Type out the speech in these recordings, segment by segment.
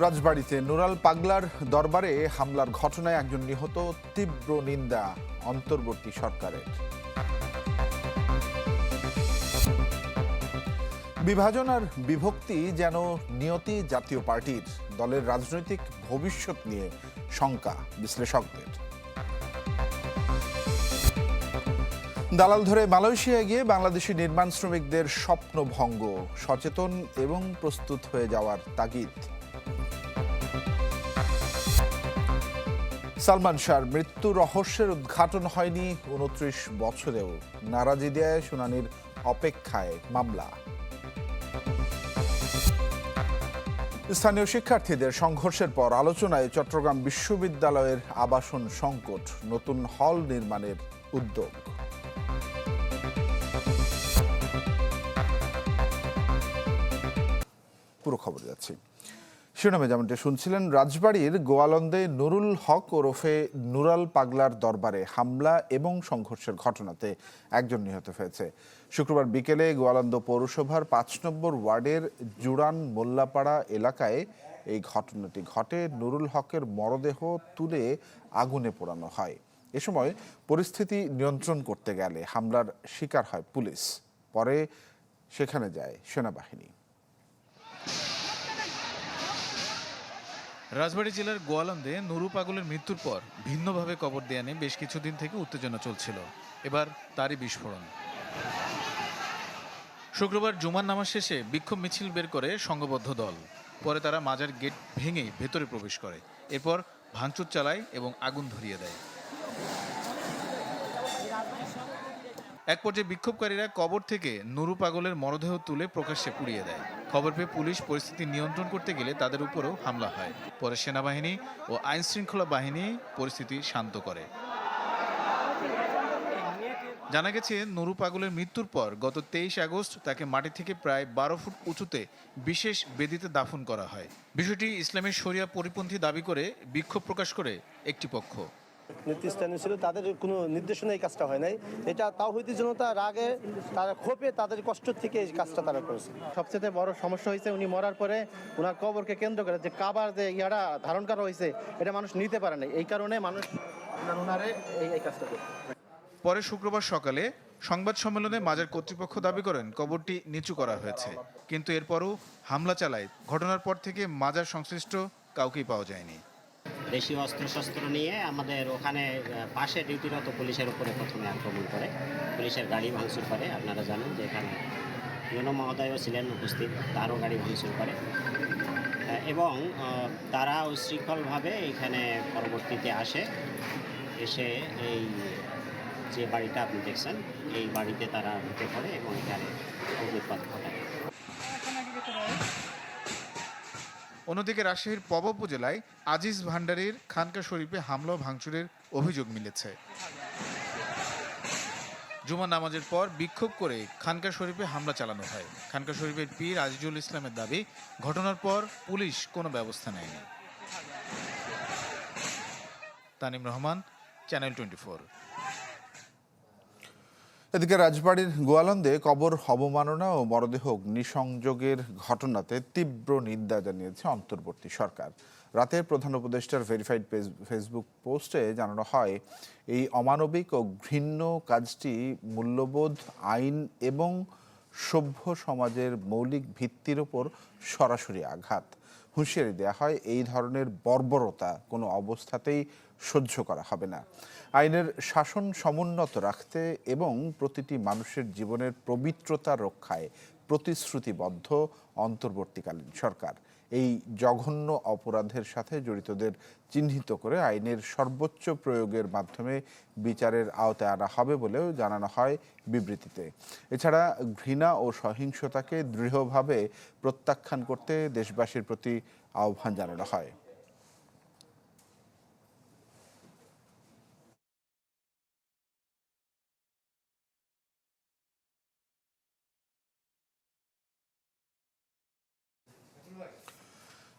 রাজবাড়িতে নুরাল পাগলার দরবারে হামলার ঘটনায় একজন নিহত তীব্র নিন্দা অন্তর্বর্তী সরকারের। বিভাজন আর বিভক্তি যেন নিয়তি জাতীয় পার্টির দলের রাজনৈতিক ভবিষ্যৎ নিয়ে শঙ্কা বিশ্লেষকদের। দালাল ধরে মালয়েশিয়ায় গিয়ে বাংলাদেশি নির্মাণ শ্রমিকদের স্বপ্ন ভঙ্গ সচেতন এবং প্রস্তুত হয়ে যাওয়ার তাগিদ। সালমান শাহর মৃত্যু রহস্যের উদ্ঘাটন হয়নি উনত্রিশ বছরেও। নারাজি দেয় শুনানির অপেক্ষায় মামলা। স্থানীয় শিক্ষার্থীদের সংঘর্ষের পর আলোচনায় চট্টগ্রাম বিশ্ববিদ্যালয়ের আবাসন সংকট, নতুন হল নির্মাণের উদ্যোগ। পুরো খবর যাচ্ছি। শিরোনামে যেমনটি শুনছিলেন, রাজবাড়ির গোয়ালন্দে নুরুল হক ওরফে নুরাল পাগলার দরবারে হামলা এবং সংঘর্ষের ঘটনাতে একজন নিহত হয়েছে। শুক্রবার বিকেলে গোয়ালন্দ পৌরসভার পাঁচ নম্বর ওয়ার্ডের জুড়ান মোল্লাপাড়া এলাকায় এই ঘটনাটি ঘটে। নুরুল হকের মরদেহ তুলে আগুনে পোড়ানো হয়। এ সময় পরিস্থিতি নিয়ন্ত্রণ করতে গেলে হামলার শিকার হয় পুলিশ। পরে সেখানে যায় সেনাবাহিনী। রাজবাড়ী জেলার গোয়ালন্দে নুরু পাগলের মৃত্যুর পর ভিন্নভাবে কবর দেয়া নিয়ে বেশ কিছুদিন থেকে উত্তেজনা চলছিল। এবার তারই বিস্ফোরণ। শুক্রবার জুমার নামাজ শেষে বিক্ষোভ মিছিল বের করে সংঘবদ্ধ দল। পরে তারা মাজার গেট ভেঙে ভেতরে প্রবেশ করে। এরপর ভাঙচুর চালায় এবং আগুন ধরিয়ে দেয়। এক পর্যায়ে বিক্ষোভকারীরা কবর থেকে নুরু পাগলের মরদেহ তুলে প্রকাশ্যে পুড়িয়ে দেয়। খবর পেয়ে পুলিশ পরিস্থিতি নিয়ন্ত্রণ করতে গেলে তাদের উপরও হামলা হয়। পরে সেনাবাহিনী ও আইন শৃঙ্খলা বাহিনী পরিস্থিতি শান্ত করে। জানা গেছে, নুরু পাগলের মৃত্যুর পর গত তেইশ আগস্ট তাকে মাটি থেকে প্রায় বারো ফুট উঁচুতে বিশেষ বেদিতে দাফন করা হয়। বিষয়টি ইসলামের শরিয়া পরিপন্থী দাবি করে বিক্ষোভ প্রকাশ করে একটি পক্ষ। নেতৃস্থানীয় ছিল তাদের কোনো নির্দেশনা এই কাজটা হয় নাই। এটা তাও হইতে জনতা রাগে তারা ক্ষোভে তাদের কষ্ট থেকে এই কাজটা তারা করেছে। সবচেয়ে বড় সমস্যা হয়েছে উনি মরার পরে ওনার কবরকে কেন্দ্র করে যে কাবার যে ইয়ারা ধারণ করা হয়েছে এটা মানুষ নিতে পারে না এই কারণে মানুষ ওনারে এই এই কাজটা করে। পরে শুক্রবার সকালে সংবাদ সম্মেলনে মাজার কর্তৃপক্ষ দাবি করেন কবরটি নিচু করা হয়েছে। কিন্তু এরপরও হামলা চালায়। ঘটনার পর থেকে মাজার সংশ্লিষ্ট কাউকেই পাওয়া যায়নি। দেশীয় অস্ত্রশস্ত্র নিয়ে আমাদের ওখানে পাশে ডিউটিরত পুলিশের উপরে প্রথমে আক্রমণ করে। পুলিশের গাড়ি ভাঙচুর করে। আপনারা জানেন যে এখানে ইউনো মহোদয়ও ছিলেন উপস্থিত, তারও গাড়ি ভাঙচুর করে। এবং তারা উশৃঙ্খলভাবে এখানে পরবর্তীতে আসে। এসে এই যে বাড়িটা আপনি দেখছেন, এই বাড়িতে তারা ঢুকে পড়ে এবং এখানে অগ্নিপাত ঘটায়। অন্যদিকে রাজশাহীর পব উপজেলায় আজিজ ভান্ডারীর খানকা শরীফে হামলা ভাঙচুরের অভিযোগ মিলেছে। জুমা নামাজের পর বিক্ষোভ করে খানকা শরীফে হামলা চালানো হয়। খানকা শরীফের পীর আজিজুল ইসলামের দাবি, ঘটনার পর পুলিশ কোনো ব্যবস্থা নেয়নি। তানিম রহমান চ্যানেল টোয়েন্টি এদিকে রাজবাড়ির গোয়ালন্দে কবর অবমাননা ও মরদেহ অগ্নিসংযোগের ঘটনাতে তীব্র নিন্দা জানিয়েছে অন্তর্বর্তী সরকার। রাতে প্রধান উপদেষ্টার ভেরিফাইড ফেসবুক পোস্টে জানানো হয়, এই অমানবিক ও ঘৃণ্য কাজটি মূল্যবোধ, আইন এবং সভ্য সমাজের মৌলিক ভিত্তির ওপর সরাসরি আঘাত। হুঁশিয়ারি দেওয়া হয়, এই ধরনের বর্বরতা কোনো অবস্থাতেই সহ্য করা হবে না। আইনের শাসন সমুন্নত রাখতে এবং প্রতিটি মানুষের জীবনের পবিত্রতা রক্ষায় প্রতিশ্রুতিবদ্ধ অন্তর্বর্তীকালীন সরকার। এই জঘন্য অপরাধের সাথে জড়িতদের চিহ্নিত করে আইনের সর্বোচ্চ প্রয়োগের মাধ্যমে বিচারের আওতায় আনা হবে বলেও জানানো হয় বিবৃতিতে। এছাড়া ঘৃণা ও সহিংসতাকে দৃঢ়ভাবে প্রত্যাখ্যান করতে দেশবাসীর প্রতি আহ্বান জানানো হয়।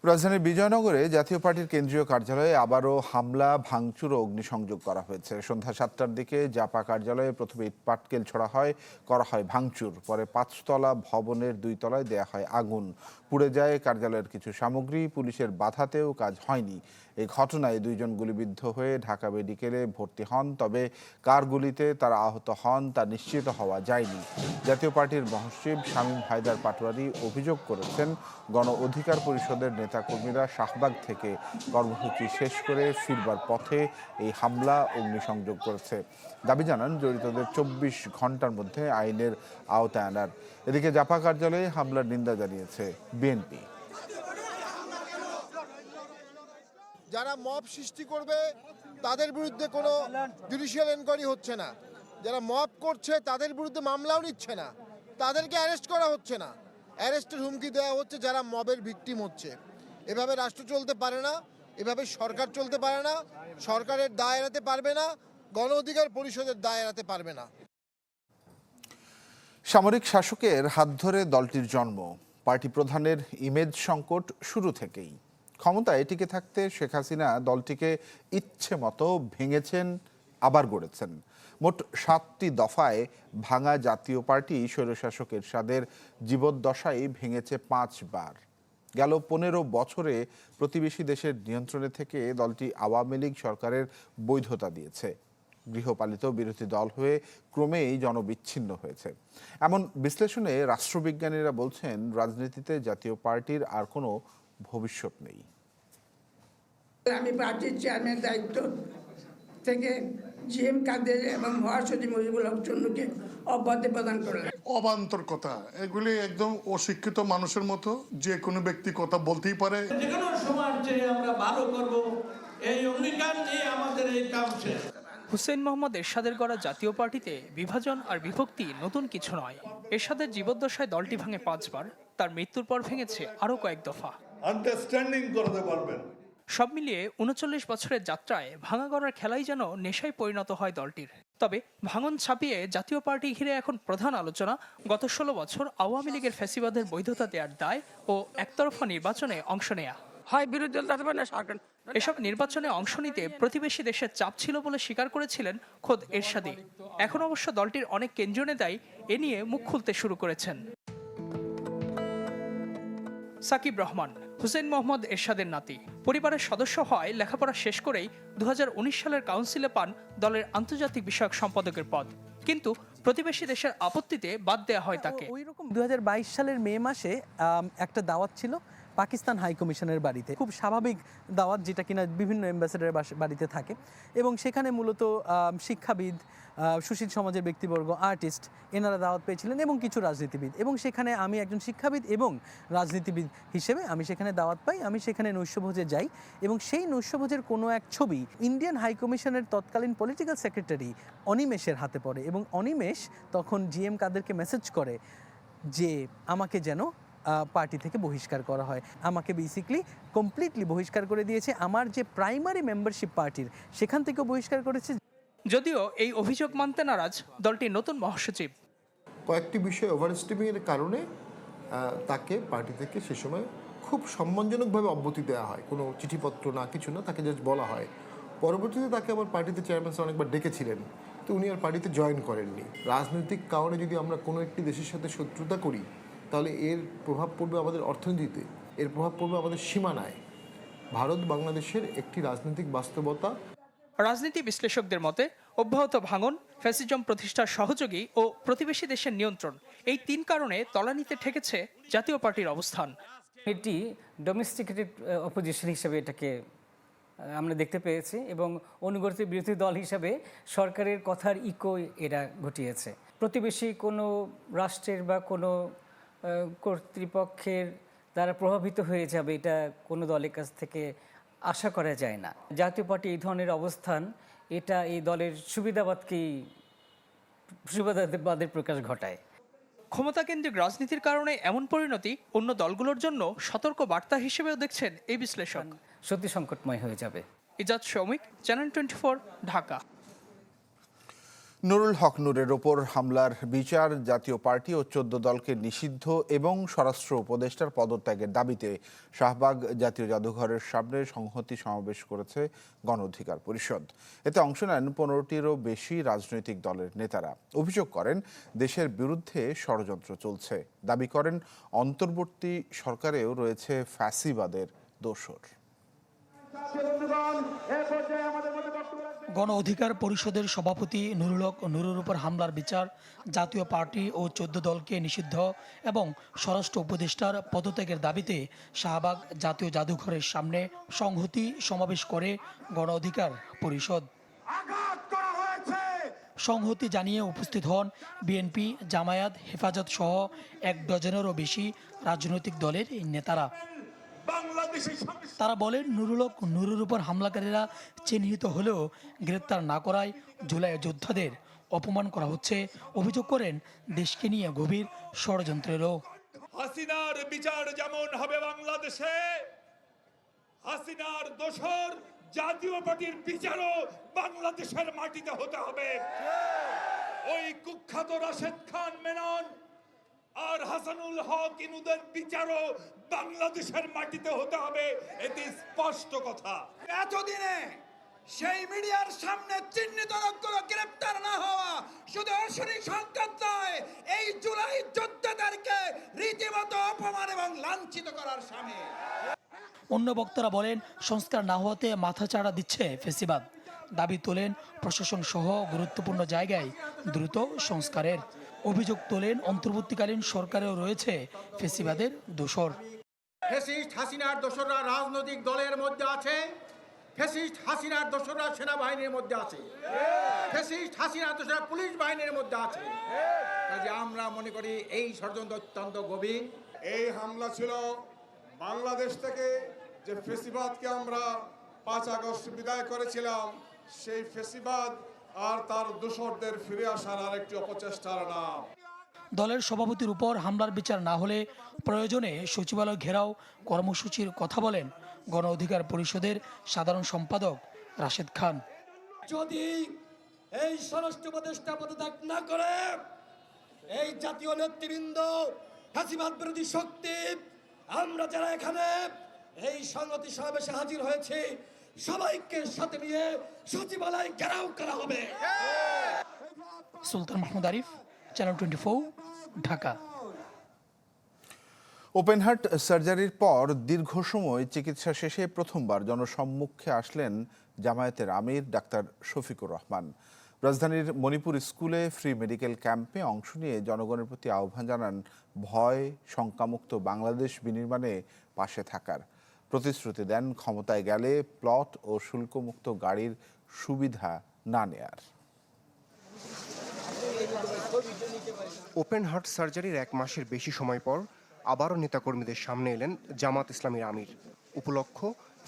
রাজধানীর বিজয়নগরে জাতীয় পার্টির কেন্দ্রীয় কার্যালয়ে আবারও হামলা, ভাঙচুর ও অগ্নিসংযোগ করা হয়েছে। সন্ধ্যা সাতটার দিকে জাপা কার্যালয়ে প্রথমে পাটকেল ছোড়া হয়, করা হয় ভাঙচুর। পরে পাঁচতলা ভবনের দুই তলায় দেয়া হয় আগুন। পুড়ে যায় কার্যালয়ের কিছু সামগ্রী, পুলিশের বাধাতেও কাজ হয়নি। এই ঘটনায় দুইজন গুলিবিদ্ধ হয়ে ঢাকা মেডিকেলে ভর্তি হন, তবে কার গুলিতে তারা আহত হন তা নিশ্চিত হওয়া যায়নি। জাতীয় পার্টির মহাসচিব শামীম হায়দার পাটোয়ারি অভিযোগ করেছেন, গণ অধিকার পরিষদের নেতাকর্মীরা শাহবাগ থেকে কর্মসূচি শেষ করে ফিরবার পথে এই হামলা অগ্নিসংযোগ করেছে। দাবি জানান, জড়িতদের চব্বিশ ঘণ্টার মধ্যে আইনের আওতায় আনার। এদিকে জাপা কার্যালয়ে হামলার নিন্দা জানিয়েছে বিএনপি। যারা মব সৃষ্টি করবে, তাদের বিরুদ্ধে কোনো জুডিশিয়াল এনকোয়ারি হচ্ছে না। যারা মব করছে, তাদের বিরুদ্ধে মামলাও নিচ্ছে না। তাদেরকে অ্যারেস্ট করা হচ্ছে না। অ্যারেস্টের হুমকি দেওয়া হচ্ছে যারা মবের ভিকটিম হচ্ছে। এভাবে রাষ্ট্র চলতে পারে না, এভাবে সরকার চলতে পারে না, সরকারের দায় এড়াতে পারবে না, গণ অধিকার পরিষদের দায় এড়াতে পারবে না। সামরিক শাসকের হাত ধরে দলটির জন্ম। পার্টি প্রধানের ইমেজ সংকট শুরু থেকেই। ক্ষমতায় টিকে থাকতে শেখ হাসিনা দলটিকে ইচ্ছে মতো ভেঙেছেন, আবার গড়েছেন। মোট সাতটি দফায় ভাঙা জাতীয় পার্টি স্বৈরশাসক এরশাদের জীবদ্দশায় ভেঙেছে পাঁচবার। গেল পনেরো বছরে প্রতিবেশী দেশের নিয়ন্ত্রণে থেকে দলটি আওয়ামী লীগ সরকারের বৈধতা দিয়েছে। গৃহপালিত বিরোধী দল হয়ে ক্রমেই জনবিচ্ছিন্ন হয়েছে। এমন বিশ্লেষণে রাষ্ট্রবিজ্ঞানীরা বলছেন, রাজনীতিতে জাতীয় পার্টির আর কোনো ভবিষ্যৎ নেই। আমি পার্টির চেয়ারম্যান দায়িত্ব থেকে জি এম কাদের এবং মহাসচিব মুজিবুল হক চন্নুকে অব্যাহতি প্রদান করলেন অবান্তর কথা এগুলি একদম অশিক্ষিত মানুষের মতো যে কোনো ব্যক্তি কথা বলতেই পারে। যে কোনো সমাজ যে আমরা ভালো করব এই অঙ্গীকার নিয়ে আমাদের এই কাম শেষ। হুসেইন মোহাম্মদ এরশাদের গড়া জাতীয় পার্টিতে বিভাজন আর বিভক্তি নতুন কিছু নয়। এরশাদের জীবদ্দশায় দলটি ভাঙে পাঁচবার তার মৃত্যুর পর ভেঙেছে আরও কয়েক দফা। আন্ডারস্ট্যান্ডিং করতে পারবেন। সব মিলিয়ে উনচল্লিশ বছরের যাত্রায় ভাঙা গড়ার খেলাই যেন নেশায় পরিণত হয় দলটির। তবে ভাঙন ছাপিয়ে জাতীয় পার্টি ঘিরে এখন প্রধান আলোচনা গত ষোলো বছর আওয়ামী লীগের ফ্যাসিবাদের বৈধতা দেওয়ার দায় ও একতরফা নির্বাচনে অংশ নেয়া। হয় বিরোধী দল থাকবে না সরকার এসব নির্বাচনে অংশ নিতে প্রতিবেশী দেশের চাপ ছিল বলে স্বীকার করেছিলেন খোদ এরশাদি। এখন অবশ্য দলটির অনেক কেন্দ্রীয় নেতাই এ নিয়ে মুখ খুলতে শুরু করেছেন। সাকিব রহমান হুসেইন মোহাম্মদ এরশাদের নাতি। পরিবারের সদস্য হয় লেখাপড়া শেষ করেই দু হাজার উনিশ সালের কাউন্সিলে পান দলের আন্তর্জাতিক বিষয়ক সম্পাদকের পদ। কিন্তু প্রতিবেশী দেশের আপত্তিতে বাদ দেওয়া হয় তাকে। ওই রকম দুই হাজার বাইশ সালের মে মাসে একটা দাওয়াত ছিল পাকিস্তান হাই কমিশনের বাড়িতে। খুব স্বাভাবিক দাওয়াত যেটা কিনা বিভিন্ন অ্যাম্বাসেডারের বাড়িতে থাকে। এবং সেখানে মূলত শিক্ষাবিদ সুশীল সমাজের ব্যক্তিবর্গ আর্টিস্ট এনারা দাওয়াত পেয়েছিলেন এবং কিছু রাজনীতিবিদ। এবং সেখানে আমি একজন শিক্ষাবিদ এবং রাজনীতিবিদ হিসেবে আমি সেখানে দাওয়াত পাই। আমি সেখানে নৈশভোজে যাই এবং সেই নৈশভোজের কোনো এক ছবি ইন্ডিয়ান হাই কমিশনের তৎকালীন পলিটিক্যাল সেক্রেটারি অনিমেষের হাতে পড়ে এবং অনিমেষ তখন জিএম কাদেরকে মেসেজ করে যে, আমাকে যেন পার্টি থেকে বহিষ্কার করা হয়। আমাকে বেসিকলি কমপ্লিটলি বহিষ্কার করে দিয়েছে। আমার যে প্রাইমারি মেম্বারশিপ পার্টির সেখান থেকেও বহিষ্কার করেছে। যদিও এই অভিযোগ মানতে নারাজ দলটির নতুন মহাসচিব। কয়েকটি বিষয় ওভার এর কারণে তাকে পার্টি থেকে সে সময় খুব সম্মানজনকভাবে অব্যতি দেওয়া হয়। কোনো চিঠিপত্র না কিছু না তাকে জাস্ট বলা হয়। পরবর্তীতে তাকে আবার পার্টিতে চেয়ারম্যান স্যার অনেকবার ডেকেছিলেন। তো উনি আর পার্টিতে জয়েন করেননি। রাজনৈতিক কারণে যদি আমরা কোনো একটি দেশের সাথে শত্রুতা করি তাহলে এর প্রভাব পড়বে আমাদের অর্থনীতিতে। এর প্রভাব পড়বে আমাদের সীমানায়। ভারত বাংলাদেশের একটি রাজনৈতিক বাস্তবতা। রাজনীতি বিশ্লেষকদের মতে অব্যাহত ভাঙন ফ্যাসিজম প্রতিষ্ঠার সহযোগী ও প্রতিবেশী দেশের নিয়ন্ত্রণ এই তিন কারণে তলানিতে ঠেকেছে জাতীয় পার্টির অবস্থান। এটি ডোমেস্টিকেটেড অপোজিশন হিসেবে এটাকে আমরা দেখতে পেয়েছি এবং অনুগত বিরোধী দল হিসাবে সরকারের কথার ইকো এরা ঘটিয়েছে। প্রতিবেশী কোনো রাষ্ট্রের বা কোনো কর্তৃপক্ষের দ্বারা প্রভাবিত হয়ে যাবে এটা কোনো দলের কাছ থেকে আশা করা যায় না। জাতীয় পার্টি এই ধরনের অবস্থান এটা এই দলের সুবিধাবাদকেই সুবিধাবাদের প্রকাশ ঘটায়। ক্ষমতাকেন্দ্রিক রাজনীতির কারণে এমন পরিণতি অন্য দলগুলোর জন্য সতর্ক বার্তা হিসেবেও দেখছেন এই বিশ্লেষক। সত্যি সংকটময় হয়ে যাবে। Ijaz Soumik channel twenty Dhaka. Nurul Haque নূরের ওপর হামলার বিচার, জাতীয় পার্টি ও চোদ্দ দলকে নিষিদ্ধ এবং স্বরাষ্ট্র উপদেষ্টার পদত্যাগের দাবিতে শাহবাগ জাতীয় জাদুঘরের সামনে সংহতি সমাবেশ করেছে গণ অধিকার পরিষদ। এতে অংশ নেন পনেরোটিরও বেশি রাজনৈতিক দলের নেতারা। অভিযোগ করেন, দেশের বিরুদ্ধে ষড়যন্ত্র চলছে। দাবি করেন, অন্তর্বর্তী সরকারেও রয়েছে ফ্যাসিবাদের দোসর। গণ অধিকার পরিষদের সভাপতি নুরুল হক নুরুর উপর হামলার বিচার জাতীয় পার্টি ও চোদ্দ দলকে নিষিদ্ধ এবং স্বরাষ্ট্র উপদেষ্টার পদত্যাগের দাবিতে শাহবাগ জাতীয় জাদুঘরের সামনে সংহতি সমাবেশ করে গণ অধিকার পরিষদ। সংহতি জানিয়ে উপস্থিত হন বিএনপি জামায়াত হেফাজত সহ এক ডজনেরও বেশি রাজনৈতিক দলের নেতারা। তারা বলেন, নুরুলক, নুরুর উপর হামলাকারীরা চিহ্নিত হলেও গ্রেপ্তার না করায় জুলাই যোদ্ধাদের অপমান করা হচ্ছে। অভিযোগ করেন, দেশকে নিয়ে গভীর ষড়যন্ত্রেরও। হাসিনার বিচার যেমন হবে বাংলাদেশে, হাসিনার দোসর জাতীয় পার্টির বিচারও বাংলাদেশের মাটিতে হতে হবে। ওই কুখ্যাত রাশেদ খান, মেনন আর হাসানুল হক ইনুদের বিচারও বাংলাদেশের মাটিতে হতে হবে এটি স্পষ্ট কথা। এতদিনে সেই মিডিয়ার সামনে চিহ্নিত লোকগুলো গ্রেপ্তার না হওয়া শুধু অশরী সংকেত নয় এই জুলাই যোদ্ধাদেরকে রীতিমতো অপমান এবং লাঞ্ছিত করার সামনে অন্য বক্তারা বলেন সংস্কার না হওয়াতে মাথা চাড়া দিচ্ছে ফেসিবাদ। দাবি তোলেন প্রশাসন সহ গুরুত্বপূর্ণ জায়গায় দ্রুত সংস্কারের অভিযোগ তোলেন অন্তর্বর্তীকালীন সরকারেও রয়েছে ফেসিবাদের দোসর ফেসিস্ট হাসিনার দোসররা রাজনৈতিক দলের মধ্যে আছে ফেসিস্ট হাসিনার দোসররা সেনাবাহিনীর মধ্যে আছে ফেসিস্ট হাসিনার দোসররা পুলিশ বাহিনীর মধ্যে আছে। কাজে আমরা মনে করি এই ষড়যন্ত্র অত্যন্ত গভীর। এই হামলা ছিল বাংলাদেশ থেকে যে ফেসিবাদকে আমরা পাঁচ আগস্ট বিদায় করেছিলাম সেই ফেসিবাদ আর তার দোসরদের ফিরে আসার আরেকটি অপচেষ্টার নাম। দলের সভাপতির উপর হামলার বিচার না হলে প্রয়োজনে সচিবালয় ঘেরাও কর্মসূচির কথা বলেন গণ অধিকার পরিষদের সাধারণ সম্পাদক রাশেদ খান। যদি এই স্বরাষ্ট্র উপদেষ্টা পদত্যাগ না করে এই জাতীয় নেতৃবৃন্দ ফাঁসিবাদ বিরোধী শক্তি আমরা যারা এখানে এই সংগতি সমাবেশে হাজির হয়েছি সবাইকে সাথে নিয়ে সচিবালয় ঘেরাও করা হবে। Sultan Mahmud Arif channel twenty Dhaka. Open heart সার্জারির পর দীর্ঘ সময় চিকিৎসা শেষে প্রথমবার জনসম্মুখে আসলেন জামায়াতের আমির ডাক্তার শফিকুর রহমান। রাজধানীর মণিপুর স্কুলে ফ্রি মেডিকেল ক্যাম্পে অংশ নিয়ে জনগণের প্রতি আহ্বান জানান ভয় শঙ্কামুক্ত বাংলাদেশ বিনির্মাণে পাশে থাকার। প্রতিশ্রুতি দেন ক্ষমতায় গেলে প্লট ও শুল্কমুক্ত গাড়ির সুবিধা না নেয়ার। ওপেন হার্ট সার্জারির এক মাসের বেশি সময় পর আবারও নেতাকর্মীদের সামনে এলেন জামাত ইসলামীর আমির। উপলক্ষ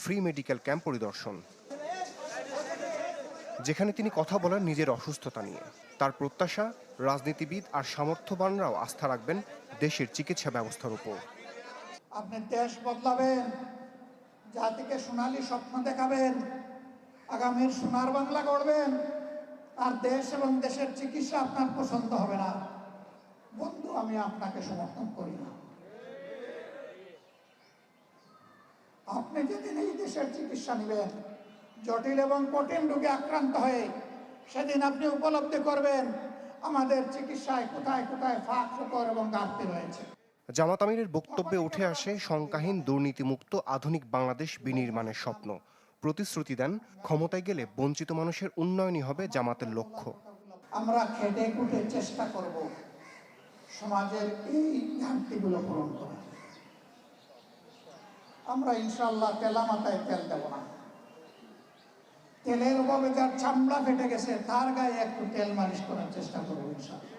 ফ্রি মেডিকেল ক্যাম্প পরিদর্শন। যেখানে তিনি কথা বলেন নিজের অসুস্থতা নিয়ে। তার প্রত্যাশা রাজনীতিবিদ আর সামর্থ্যবানরাও আস্থা রাখবেন দেশের চিকিৎসা ব্যবস্থার উপর। আপনি দেশ বদলাবেন। জাতিকে সোনালি স্বপ্ন দেখাবেন, আগামীর সোনার বাংলা গড়বেন, আর দেশ এবং দেশের চিকিৎসা আপনার পছন্দ হবে না। বন্ধু, আমি আপনাকে সমর্থন করি না। আপনি যেদিন এই দেশের চিকিৎসা নেবেন, জটিল এবং কঠিন রোগে আক্রান্ত হয়ে সেদিন আপনি উপলব্ধি করবেন, আমাদের চিকিৎসায় কোথায় কোথায় ফাঁক ফোকর এবং ঘাটতি রয়েছে। জামাত আমিরের বক্তব্যে উঠে আসে শঙ্কাহীন, দুর্নীতিমুক্ত, আধুনিক বাংলাদেশ বিনির্মাণের স্বপ্ন। প্রতিশ্রুতি দেন, ক্ষমতায় গেলে বঞ্চিত মানুষের উন্নয়নই হবে জামাতের লক্ষ্য। আমরা খেটে খুঁটে চেষ্টা করব সমাজের এই ঘাটতিগুলো পূরণ করার। আমরা ইনশাল্লাহ তেলা মাথায় তেল দেব না। তেলের অভাবে যার চামড়া ফেটে গেছে, তার গায়ে একটু তেল মালিশ করার চেষ্টা করব ইনশাল্লাহ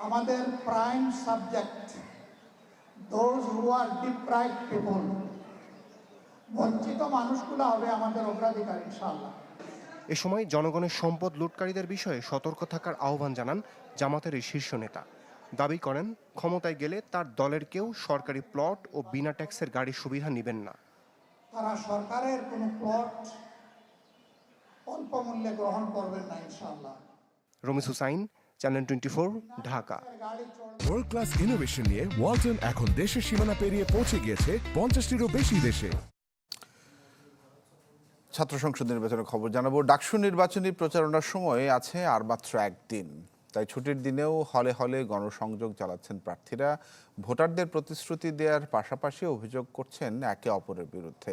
আমাদের prime subject those who are deprive people বঞ্চিত মানুষগুলো হবে আমাদের অগ্রাধিকার ইনশাল্লাহ এ সময় জনগণের সম্পদ লুটকারীদের বিষয়ে সতর্ক থাকার আহ্বান জানান জামাতের এই শীর্ষ নেতা। দাবি করেন ক্ষমতায় গেলে তার দলের কেউ সরকারি প্লট ও বিনা ট্যাক্সের গাড়ির সুবিধা নেবেন না। তারা সরকারের কোনো প্লট অল্প মূল্যে গ্রহণ করবেন না ইনশাল্লাহ Ramis Hussain channel twenty Dhaka world class innovation নিয়ে ওয়ালটন এখন দেশের সীমানা পেরিয়ে পৌঁছে গিয়েছে পঞ্চাশটিরও বেশি দেশে। ছাত্র সংসদ নির্বাচনের খবর জানাব। ডাকসু নির্বাচনী প্রচারণার সময় আছে আর মাত্র একদিন। তাই ছুটির দিনেও হলে হলে গণসংযোগ চালাচ্ছেন প্রার্থীরা। ভোটারদের প্রতিশ্রুতি দেওয়ার পাশাপাশি অভিযোগ করছেন একে অপরের বিরুদ্ধে।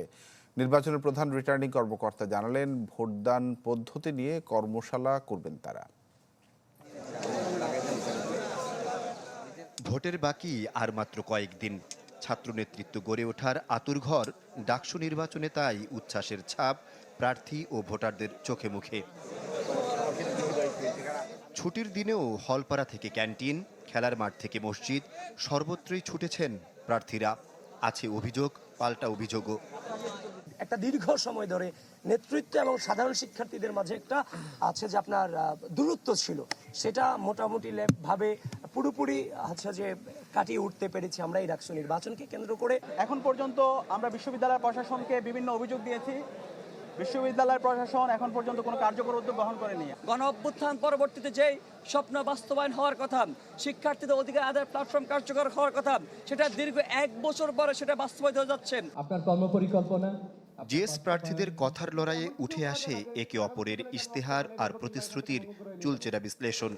নির্বাচনের প্রধান রিটার্নিং কর্মকর্তা জানালেন ভোটদান পদ্ধতি নিয়ে কর্মশালা করবেন তারা। ভোটের বাকি আর মাত্র কয়েকদিন। ছাত্র নেতৃত্ব গড়ে ওঠার আতুরঘর ডাকসু নির্বাচনে তাই উচ্ছ্বাসের ছাপ প্রার্থী ও ভোটারদের চোখে মুখে। ছুটির দিনেও হলপাড়া থেকে ক্যান্টিন, খেলার মাঠ থেকে মসজিদ, সর্বত্রই ছুটেছেন প্রার্থীরা। আছে অভিযোগ, পাল্টা অভিযোগও। একটা দীর্ঘ সময় ধরে নেতৃত্ব এবং সাধারণ শিক্ষার্থীদের মাঝে একটা আছে যে আপনার দূরত্ব ছিল। সেটা মোটামুটি ভাবে পুরোপুরি হচ্ছে যে কাটিয়ে উঠতে পেরেছি আমরা এই ডাকসু নির্বাচনকে কেন্দ্র করে। এখন পর্যন্ত আমরা বিশ্ববিদ্যালয় প্রশাসনকে বিভিন্ন অভিযোগ দিয়েছি। বিশ্ববিদ্যালয় প্রশাসন এখন পর্যন্ত কোনো কার্যকর উদ্যোগ গ্রহণ করেনি। গণ অভ্যুত্থান পরবর্তীতে যেই স্বপ্ন বাস্তবায়ন হওয়ার কথা শিক্ষার্থীদের অধিকার আদায় প্ল্যাটফর্ম কার্যকর হওয়ার কথা সেটা দীর্ঘ এক বছর পরে সেটা বাস্তবায়িত হয়ে যাচ্ছে। আপনার কর্মপরিকল্পনা জিএস প্রার্থীদের কথার লড়াইয়ে উঠে আসে একে অপরের ইশতেহার আর প্রতিশ্রুতির চুলচেরা বিশ্লেষণ।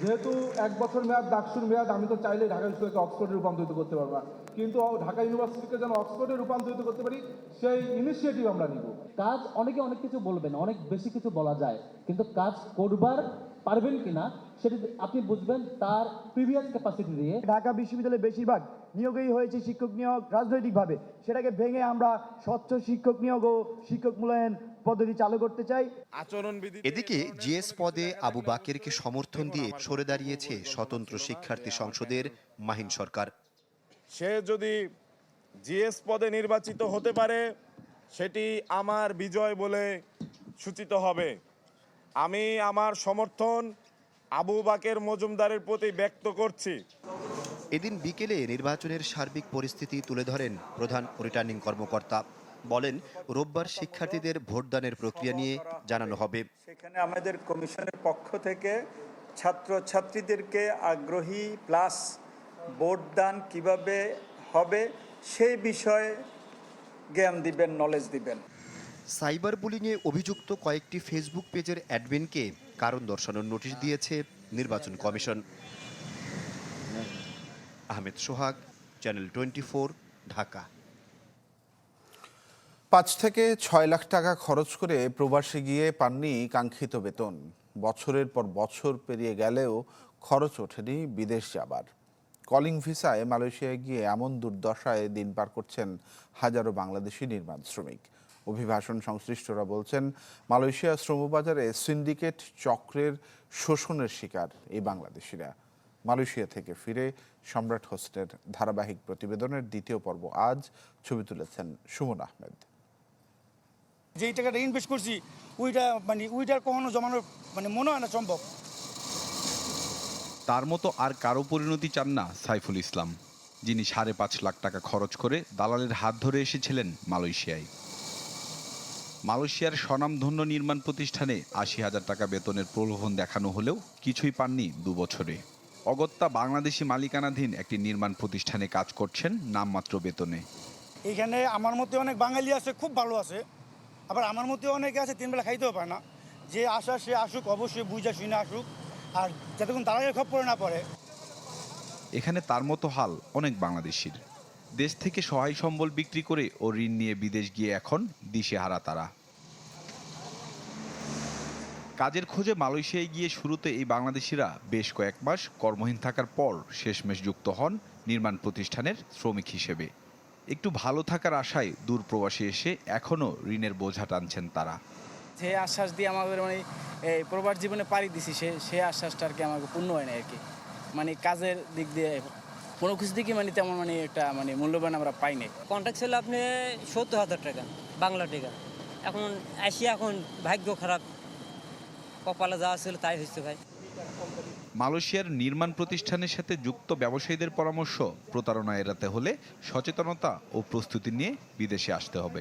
যেহেতু এক বছর মেয়াদ ডাকসুর মেয়াদ আমি তো চাইলে ঢাকা বিশ্ববিদ্যালয়কে অক্সফোর্ডে রূপান্তরিত করতে পারব না। কিন্তু ঢাকা ইউনিভার্সিটিকে যেন অক্সফোর্ডে রূপান্তরিত করতে পারি সেই ইনিশিয়েটিভ আমরা নিব। কাজ অনেকে অনেক কিছু বলবেন অনেক বেশি কিছু বলা যায় কিন্তু কাজ করবার পারবেন কিনা সেটা আপনি বুঝবেন তার প্রিভিয়াস ক্যাপাসিটি দিয়ে। ঢাকা বিশ্ববিদ্যালয়ে বেশিরভাগ নিয়োগই হয়েছে শিক্ষক নিয়োগ রাজনৈতিকভাবে। সেটাকে ভেঙে আমরা স্বচ্ছ শিক্ষক নিয়োগ ও শিক্ষক মূল্যায়ন পদ্ধতি চালু করতে চাই। আচরণবিধি এদিকে জিএস পদে আবু বাকেরকে সমর্থন দিয়ে সরে দাঁড়িয়েছে স্বতন্ত্র শিক্ষার্থী সংসদের মাহিন সরকার। সে যদি জিএস পদে নির্বাচিত হতে পারে সেটি আমার বিজয় বলে সূচিত হবে। আমি আমার সমর্থন আবু বাকের মজুমদারের প্রতি ব্যক্ত করছি। এদিন বিকেলে নির্বাচনের সার্বিক পরিস্থিতি তুলে ধরেন প্রধান রিটার্নিং কর্মকর্তা। বলেন রোববার শিক্ষার্থীদের ভোটদানের প্রক্রিয়া নিয়ে জানানো হবে। সেখানে আমাদের কমিশনের পক্ষ থেকে ছাত্র ছাত্রীদেরকে আগ্রহী প্লাস ভোটদান কীভাবে হবে সেই বিষয়ে জ্ঞান দিবেন নলেজ দিবেন। সাইবার বুলিংয়ে অভিযুক্ত কয়েকটি ফেসবুক পেজের অ্যাডমিনকে কারণ দর্শানোর নোটিশ দিয়েছে নির্বাচন commission. Ahmed Sohag, channel twenty Dhaka. পাঁচ থেকে ছয় লাখ টাকা খরচ করে প্রবাসে গিয়ে পাননি কাঙ্ক্ষিত বেতন। বছরের পর বছর পেরিয়ে গেলেও খরচ ওঠেনি বিদেশ যাবার। কলিং ভিসায় মালয়েশিয়ায় গিয়ে এমন দুর্দশায় দিন পার করছেন হাজারো বাংলাদেশি নির্মাণ শ্রমিক। অভিভাষণ সংশ্লিষ্টরা বলছেন মালয়েশিয়া শ্রমবাজারে সিন্ডিকেট চক্রের শোষণের শিকার এই বাংলাদেশিরা। মালয়েশিয়া থেকে ফিরে সম্রাট হোসেনের ধারাবাহিক প্রতিবেদনের দ্বিতীয় পর্ব আজ ছবি তুলেছেন সুমন আহমেদ। যেই টাকাটা ইনভেস্ট করছি ওইটা মানে ওইটার কখনো জমানোর মানে মনে হয় না সম্ভব। তার মতো আর কারও পরিণতি চান না সাইফুল ইসলাম যিনি সাড়ে পাঁচ লাখ টাকা খরচ করে দালালের হাত ধরে এসেছিলেন মালয়েশিয়ায়। মালয়েশিয়ার স্বনামধন্য নির্মাণ প্রতিষ্ঠানে আশি হাজার টাকা বেতনের প্রলোভন দেখানো হলেও কিছুই পাননি দু বছরে। অগত্যা বাংলাদেশি মালিকানাধীন একটি নির্মাণ প্রতিষ্ঠানে কাজ করছেন নামমাত্র বেতনে। এখানে আমার মতে অনেক বাঙালি আছে খুব ভালো আছে। আবার আমার মতে অনেকে আছে তিনবেলা খাইতেও পারে না। যে আসা সে আসুক অবশ্যই বুঝা শুনে আসুক। আর যতক্ষণ দালালের খপ্পরে না পড়ে। এখানে তার মতো হাল অনেক বাংলাদেশির। দেশ থেকে সহায় সম্বল বিক্রি করে ও ঋণ নিয়ে বিদেশ গিয়ে এখন দিশেহারা তারা। কাজের খোঁজে মালয়েশিয়ায় গিয়ে শুরুতে এই বাংলাদেশিরা বেশ কয়েক মাস কর্মহীন থাকার পর শেষমেশ যুক্ত হন নির্মাণ প্রতিষ্ঠানের শ্রমিক হিসেবে। একটু ভালো থাকার আশায় দূর প্রবাসী এসে এখনও ঋণের বোঝা টানছেন তারা। যে আশ্বাস দিয়ে আমাদের মানে এই প্রবাস জীবনে পাড়ি দিছি, সে সেই আশ্বাসটা আর কি আমাকে পূর্ণ হয় না আর কি। মানে কাজের দিক দিয়ে কোনো কিছু দিকে মানে তেমন মানে একটা মানে মূল্যবান আমরা পাই নাই কন্ট্রাক্ট ছিল আপনি সত্তর হাজার টাকা বাংলা টাকা। এখন আসি এখন ভাগ্য খারাপ। কপালে যাওয়া ছিল তাই হয়েছে ভাই। মালয়েশিয়ার নির্মাণ প্রতিষ্ঠানের সাথে যুক্ত ব্যবসায়ীদের পরামর্শ প্রতারণা এড়াতে হলে সচেতনতা ও প্রস্তুতি নিয়ে বিদেশে আসতে হবে।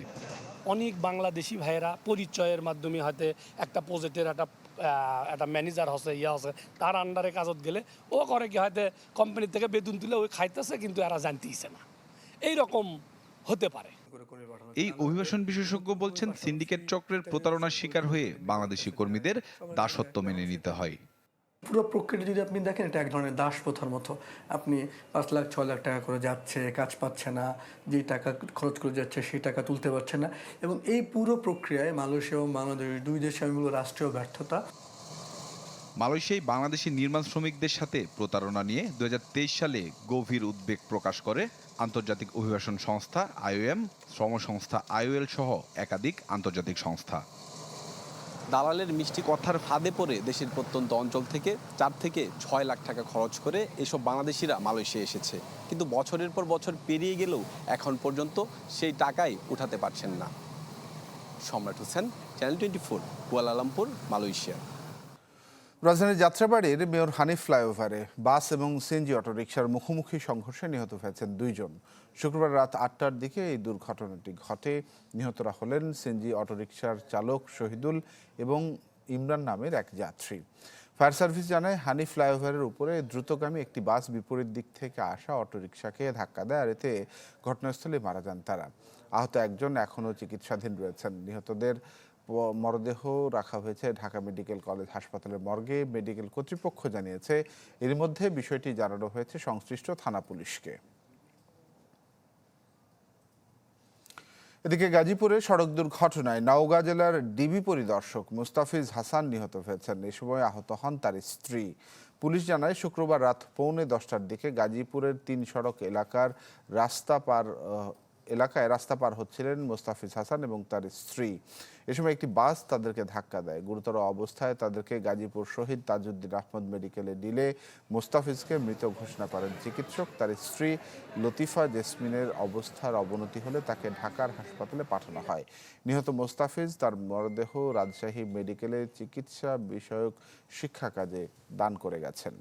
অনেক বাংলাদেশি ভাইয়েরা পরিচয়ের মাধ্যমে হয়তো একটা প্রজেক্টের একটা একটা ম্যানেজার হসে ইয়ে আছে তার আন্ডারে কাজত গেলে ও করে কি হয়তো কোম্পানি থেকে বেতন তুলে ওই খাইতেছে, কিন্তু এরা জানতেইছে না। এইরকম হতে পারে। এই অভিবাসন বিশেষজ্ঞ বলছেন সিন্ডিকেট চক্রের প্রতারণার শিকার হয়ে বাংলাদেশি কর্মীদের দাসত্ব মেনে নিতে হয়। পুরো প্রক্রিয়াটা যদি আপনি দেখেন, এটা এক ধরনের দাস প্রথার মতো। আপনি পাঁচ লাখ ছ লাখ টাকা করে যাচ্ছে, কাজ পাচ্ছে না, যে টাকা খরচ করে যাচ্ছে, সেই টাকা তুলতে পারছে না। এবং এই পুরো প্রক্রিয়ায় মালয়েশিয়া এবং বাংলাদেশ দুই দেশে আমি বলব রাষ্ট্রীয় ব্যর্থতা। মালয়েশিয়ায় বাংলাদেশি নির্মাণ শ্রমিকদের সাথে প্রতারণা নিয়ে দুই হাজার তেইশ সালে গভীর উদ্বেগ প্রকাশ করে আন্তর্জাতিক অভিবাসন সংস্থা আইওএম শ্রম সংস্থা আইওএল সহ একাধিক আন্তর্জাতিক সংস্থা। দালালের মিষ্টি কথার ফাঁদে পড়ে দেশের প্রত্যন্ত অঞ্চল থেকে চার থেকে ছয় লাখ টাকা খরচ করে এসব বাংলাদেশিরা মালয়েশিয়া এসেছে। কিন্তু বছরের পর বছর পেরিয়ে গেলেও এখন পর্যন্ত সেই টাকাই উঠাতে পারছেন না। Samrat Hossain channel twenty four Kuala Lumpur, Malaysia. রাজধানীর যাত্রাবাড়ির মেয়র হানিফ ফ্লাইওভারে বাস এবং সিএনজি অটোরিকশার মুখোমুখি সংঘর্ষে নিহত হয়েছেন দুইজন। শুক্রবার রাত আটটার দিকে এই দুর্ঘটনাটি ঘটে। নিহতরা হলেন সিএনজি অটোরিকশার চালক শহীদুল এবং ইমরান নামের এক যাত্রী। ফায়ার সার্ভিস জানায় হানি ফ্লাইওভারের উপরে দ্রুতগামী একটি বাস বিপরীত দিক থেকে আসা অটোরিকশাকে ধাক্কা দেয় আর এতে ঘটনাস্থলে মারা যান তারা। আহত একজন এখনও চিকিৎসাধীন রয়েছেন। নিহতদের মরদেহ রাখা হয়েছে ঢাকা মেডিকেল কলেজ হাসপাতালের মর্গে। মেডিকেল কর্তৃপক্ষ জানিয়েছে, এর মধ্যে বিষয়টি জানানো হয়েছে সংশ্লিষ্ট থানা পুলিশকে। এদিকে গাজীপুরে সড়ক দুর্ঘটনায় নওগাঁ জেলার ডিবি পরিদর্শক মুস্তাফিজ হাসান নিহত হয়েছেন। এ সময় আহত হন তার স্ত্রী। পুলিশ জানায়, শুক্রবার রাত পৌনে দশটার দিকে গাজীপুরের তিন সড়ক এলাকার রাস্তা পার এলাকায় রাস্তা পার হচ্ছিলেন মোস্তাফিজ হাসান এবং তার স্ত্রী। এ সময় একটি বাস তাদেরকে ধাক্কা দেয়। গুরুতর অবস্থায় তাদেরকে গাজীপুর শহীদ তাজউদ্দিন আহমদ মেডিকেলে নিলে মোস্তাফিজকে মৃত ঘোষণা করেন চিকিৎসক। তার স্ত্রী লতিফা জেসমিনের অবস্থার অবনতি হলে তাকে ঢাকার হাসপাতালে পাঠানো হয়। নিহত মোস্তাফিজ তার মরদেহ রাজশাহী মেডিকেলে চিকিৎসা বিষয়ক শিক্ষা কাজে দান করে গেছেন।